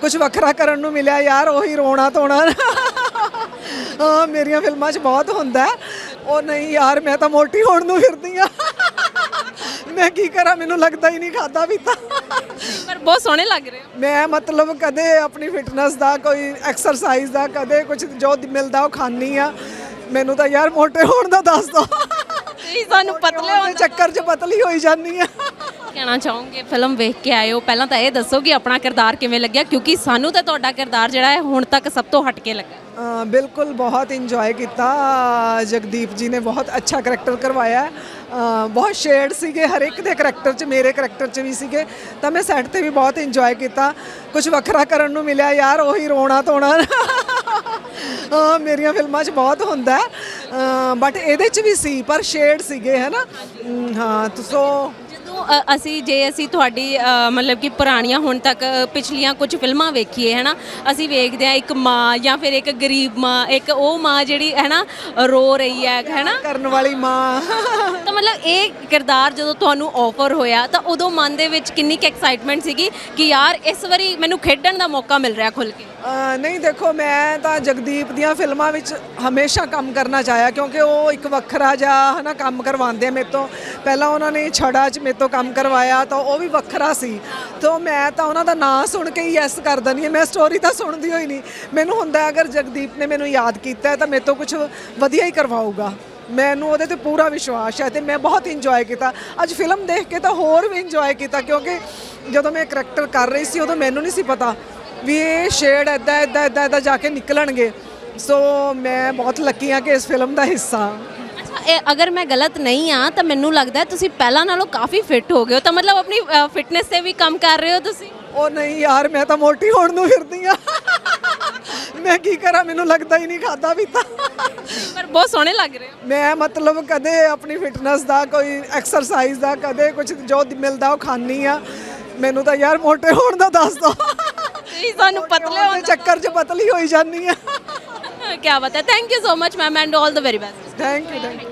ਕੁਝ ਵੱਖਰਾ ਕਰਨ ਨੂੰ ਮਿਲਿਆ ਯਾਰ ਉਹੀ ਰੋਣਾ ਧੋਣਾ। ਹਾਂ ਮੇਰੀਆਂ ਫਿਲਮਾਂ 'ਚ ਬਹੁਤ ਹੁੰਦਾ। ਉਹ ਨਹੀਂ ਯਾਰ ਮੈਂ ਤਾਂ ਮੋਟੀ ਹੋਣ ਨੂੰ ਫਿਰਦੀ ਆ ਮੈਂ ਕੀ ਕਰਾਂ ਮੈਨੂੰ ਲੱਗਦਾ ਹੀ ਨਹੀਂ ਖਾਦਾ ਪੀਤਾ। ਪਰ ਬਹੁਤ ਸੋਹਣੇ ਲੱਗ ਰਹੇ ਹੋ। ਮੈਂ ਮਤਲਬ ਕਦੇ ਆਪਣੀ ਫਿਟਨੈਸ ਦਾ ਕੋਈ ਐਕਸਰਸਾਈਜ਼ ਦਾ ਕਦੇ ਕੁਝ ਜੋ ਮਿਲਦਾ ਉਹ ਖਾਣੀ ਆ ਮੈਨੂੰ ਤਾਂ ਯਾਰ ਮੋਟੇ ਹੋਣ ਦਾ ਦੱਸ ਦੋ। ਤੁਸੀਂ ਸਾਨੂੰ ਪਤਲੇ ਉਹਦੇ ਚੱਕਰ 'ਚ ਪਤਲੀ ਹੋਈ ਜਾਂਦੀ ਆ ਕਹਿਣਾ ਚਾਹੋਗੇ? ਫਿਲਮ ਵੇਖ ਕੇ ਆਏ ਹੋ ਪਹਿਲਾਂ ਤਾਂ ਇਹ ਦੱਸੋ ਕਿ ਆਪਣਾ ਕਿਰਦਾਰ ਕਿਵੇਂ ਲੱਗਿਆ ਕਿਉਂਕਿ ਸਾਨੂੰ ਤਾਂ ਤੁਹਾਡਾ ਕਿਰਦਾਰ ਜਿਹੜਾ ਹੈ ਹੁਣ ਤੱਕ ਸਭ ਤੋਂ ਹਟ ਕੇ ਲੱਗਾ। ਅ, ਬਿਲਕੁਲ ਬਹੁਤ ਇੰਜੋਏ ਕੀਤਾ। ਜਗਦੀਪ ਜੀ ਨੇ ਬਹੁਤ ਅੱਛਾ ਕਰੈਕਟਰ ਕਰਵਾਇਆ। ਹੈ। ਅ, ਬਹੁਤ ਸ਼ੇਡ ਸੀਗੇ ਹਰ ਇੱਕ ਦੇ ਕਰੈਕਟਰ 'ਚ ਮੇਰੇ ਕਰੈਕਟਰ 'ਚ ਵੀ ਸੀਗੇ। ਤਾਂ ਮੈਂ ਸੈੱਟ ਤੇ ਵੀ ਬਹੁਤ ਇੰਜੋਏ ਕੀਤਾ। ਕੁਝ ਵੱਖਰਾ ਕਰਨ ਨੂੰ ਮਿਲਿਆ ਯਾਰ ਉਹੀ ਰੋਣਾ ਧੋਣਾ। ਹਾਂ ਮੇਰੀਆਂ ਫਿਲਮਾਂ 'ਚ ਬਹੁਤ ਹੁੰਦਾ। ਬਟ ਇਹਦੇ 'ਚ ਵੀ ਸੀ ਪਰ ਸ਼ੇਡ ਸੀਗੇ ਹੈ ਨਾ ਅਮ, ਹਾਂ ਸੋ ਅ, ਅਸੀਂ ਜੇ ਅਸੀਂ ਤੁਹਾਡੀ ਅ, ਮਤਲਬ ਕਿ ਪੁਰਾਣੀਆਂ ਹੁਣ ਤੱਕ ਪਿਛਲੀਆਂ ਕੁਝ ਫਿਲਮਾਂ ਵੇਖੀਏ ਹੈ ਨਾ ਅਸੀਂ ਵੇਖਦੇ ਆ ਇੱਕ ਮਾਂ ਜਾਂ ਫਿਰ ਇੱਕ ਗਰੀਬ ਮਾਂ ਇੱਕ ਉਹ ਮਾਂ ਜਿਹੜੀ ਹੈ ਨਾ ਰੋ ਰਹੀ ਹੈ ਹੈ ਨਾ ਕਰਨ ਵਾਲੀ ਮਾਂ। ਤਾਂ ਮਤਲਬ ਇਹ ਕਿਰਦਾਰ ਜਦੋਂ ਤੁਹਾਨੂੰ ਆਫਰ ਹੋਇਆ ਤਾਂ ਉਦੋਂ ਮਨ ਦੇ ਵਿੱਚ ਕਿੰਨੀ ਕੁ ਐਕਸਾਈਟਮੈਂਟ ਸੀਗੀ ਕਿ ਯਾਰ ਇਸ ਵਾਰੀ ਮੈਨੂੰ ਖੇਡਣ ਦਾ ਮੌਕਾ ਮਿਲ ਰਿਹਾ ਖੁੱਲ ਕੇ? ਨਹੀਂ ਦੇਖੋ ਮੈਂ ਤਾਂ ਜਗਦੀਪ ਦੀਆਂ ਫਿਲਮਾਂ ਵਿੱਚ ਹਮੇਸ਼ਾ ਕੰਮ ਕਰਨਾ ਚਾਹਿਆ ਕਿਉਂਕਿ ਉਹ ਇੱਕ ਵੱਖਰਾ ਜਿਹਾ ਹਨਾ ਕੰਮ ਕਰਵਾਉਂਦੇ ਆ ਮੇਰੇ ਤੋਂ। ਪਹਿਲਾਂ ਉਹਨਾਂ ਨੇ ਛੜਾ 'ਚ ਮੇਰੇ ਤੋਂ ਕੰਮ ਕਰਵਾਇਆ ਤਾਂ ਉਹ ਵੀ ਵੱਖਰਾ ਸੀ। ਤਾਂ ਮੈਂ ਤਾਂ ਉਹਨਾਂ ਦਾ ਨਾਂ ਸੁਣ ਕੇ ਹੀ ਯੈਸ ਕਰ ਦਿੰਦੀ ਹਾਂ। ਮੈਂ ਸਟੋਰੀ ਤਾਂ ਸੁਣਦੀ ਹੋਈ ਨਹੀਂ। ਮੈਨੂੰ ਹੁੰਦਾ ਅਗਰ ਜਗਦੀਪ ਨੇ ਮੈਨੂੰ ਯਾਦ ਕੀਤਾ ਤਾਂ ਮੇਰੇ ਤੋਂ ਕੁਝ ਵਧੀਆ ਹੀ ਕਰਵਾਊਗਾ। ਮੈਨੂੰ ਉਹਦੇ ਤੇ ਪੂਰਾ ਵਿਸ਼ਵਾਸ ਹੈ ਤੇ ਮੈਂ ਬਹੁਤ ਇੰਜੋਏ ਕੀਤਾ। ਅੱਜ ਫਿਲਮ ਦੇਖ ਕੇ ਤਾਂ ਹੋਰ ਵੀ ਇੰਜੋਏ ਕੀਤਾ ਕਿਉਂਕਿ ਜਦੋਂ ਮੈਂ ਕਰੈਕਟਰ ਕਰ ਰਹੀ ਸੀ, ਉਦੋਂ ਮੈਨੂੰ ਨਹੀਂ ਸੀ ਪਤਾ ਵੀ ਇਹ ਸ਼ੇਡ ਐਦਾਂ ਐਦਾਂ ਐਦਾਂ ਐਦਾਂ ਜਾ ਕੇ ਨਿਕਲਣਗੇ। ਸੋ ਮੈਂ ਬਹੁਤ ਲੱਕੀ ਹਾਂ ਕਿ ਇਸ ਫਿਲਮ ਦਾ ਹਿੱਸਾ। ਇਹ ਅਗਰ ਮੈਂ ਗਲਤ ਨਹੀਂ ਆ ਤਾਂ ਮੈਨੂੰ ਲੱਗਦਾ ਤੁਸੀਂ ਪਹਿਲਾਂ ਨਾਲੋਂ ਕਾਫੀ ਫਿੱਟ ਹੋ ਗਏ ਹੋ। ਤਾਂ ਮਤਲਬ ਆਪਣੀ ਫਿਟਨੈਸ ਤੇ ਵੀ ਕੰਮ ਕਰ ਰਹੇ ਹੋ ਤੁਸੀਂ? ਉਹ ਨਹੀਂ ਯਾਰ ਮੈਂ ਤਾਂ ਮੋਟੀ ਹੋਣ ਨੂੰ ਫਿਰਦੀ ਆ ਮੈਂ ਕੀ ਕਰਾਂ ਮੈਨੂੰ ਲੱਗਦਾ ਹੀ ਨਹੀਂ ਖਾਦਾ ਪੀਤਾ। ਪਰ ਬਹੁਤ ਸੋਹਣੇ ਲੱਗ ਰਹੇ ਹੋ। ਮੈਂ ਮਤਲਬ ਕਦੇ ਆਪਣੀ ਫਿਟਨੈਸ ਦਾ ਕੋਈ ਐਕਸਰਸਾਈਜ਼ ਦਾ ਕਦੇ ਕੁਝ ਜੋ ਮਿਲਦਾ ਉਹ ਖਾਣੀ ਆ ਮੈਨੂੰ ਤਾਂ ਯਾਰ ਮੋਟੇ ਹੋਣ ਦਾ ਦੱਸ ਦੋ। ਤੁਸੀਂ ਸਾਨੂੰ ਪਤਲੇ ਉਹਦੇ ਚੱਕਰ 'ਚ ਪਤਲੀ ਹੋਈ ਜਾਂਦੀ ਆ ਕੀ ਬਾਤ ਹੈ। Thank you so much ma'am and all the very best thank you thank you